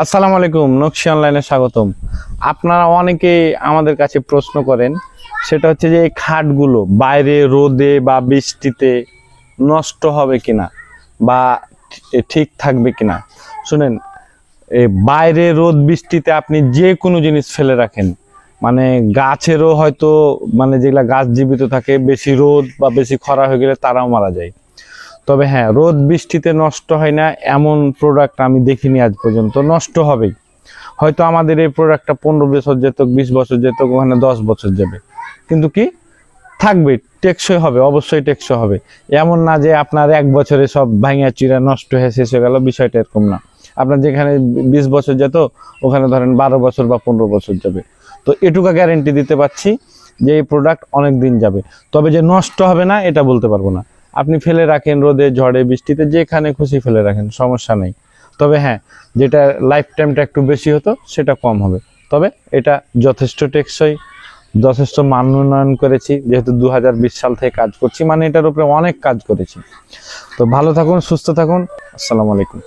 আসসালামু আলাইকুম, নকশি অনলাইনে স্বাগতম। আপনারা অনেকেই আমাদের কাছে প্রশ্ন করেন, সেটা হচ্ছে যে এই খাটগুলো বাইরে রোদে বা বৃষ্টিতে নষ্ট হবে কিনা বা ঠিক থাকবে কিনা? শুনেন বাইরে রোদ, বৃষ্টিতে আপনি যে কোনো জিনিস ফেলে রাখেন। মানে গাছেরও হয়তো মানে যেগুলা গাছ জীবিত থাকে, বেশি রোদ বা বেশি খরা হয়ে গেলে তারাও মারা যায়। তবে হ্যাঁ রোদ বৃষ্টিতে নষ্ট হয় না, এমন প্রোডাক্ট আমি দেখিনি আজ পর্যন্ত, নষ্ট হবেই। হয়তো আমাদের এই প্রোডাক্টটা পনেরো বছর যেত বিশ বছর যেত ওখানে দশ বছর যাবে। কিন্তু কি? থাকবে টেকসই হবে, অবশ্যই টেকসই হবে। এমন না যে আপনার এক বছরে সব ভাঙিয়া চিরা নষ্ট হয়ে শেষ হয়ে গেল, বিষয়টা এরকম না। আপনার যেখানে বিশ বছর যেত, ওখানে ধরেন বারো বছর বা পনেরো বছর যাবে। তো এটুকা গ্যারেন্টি দিতে পারছি যে এই প্রোডাক্ট অনেক দিন যাবে। তবে যে নষ্ট হবে না, এটা বলতে পারব না। আপনি ফেলে রাখেন রোদে, ঝড়ে, বৃষ্টিতে, যেখানে খুশি ফেলে রাখেন, সমস্যা নেই। তবে হ্যাঁ যেটা লাইফ টাইমটা একটু বেশি হতো, সেটা কম হবে। তবে এটা যথেষ্ট টেকসই, যথেষ্ট মান উন্নয়ন করেছি। যেহেতু দু হাজার বিশ সাল থেকে কাজ করছি মানে এটার উপরে অনেক কাজ করেছি। তো ভালো থাকুন, সুস্থ থাকুন। আসসালামু আলাইকুম।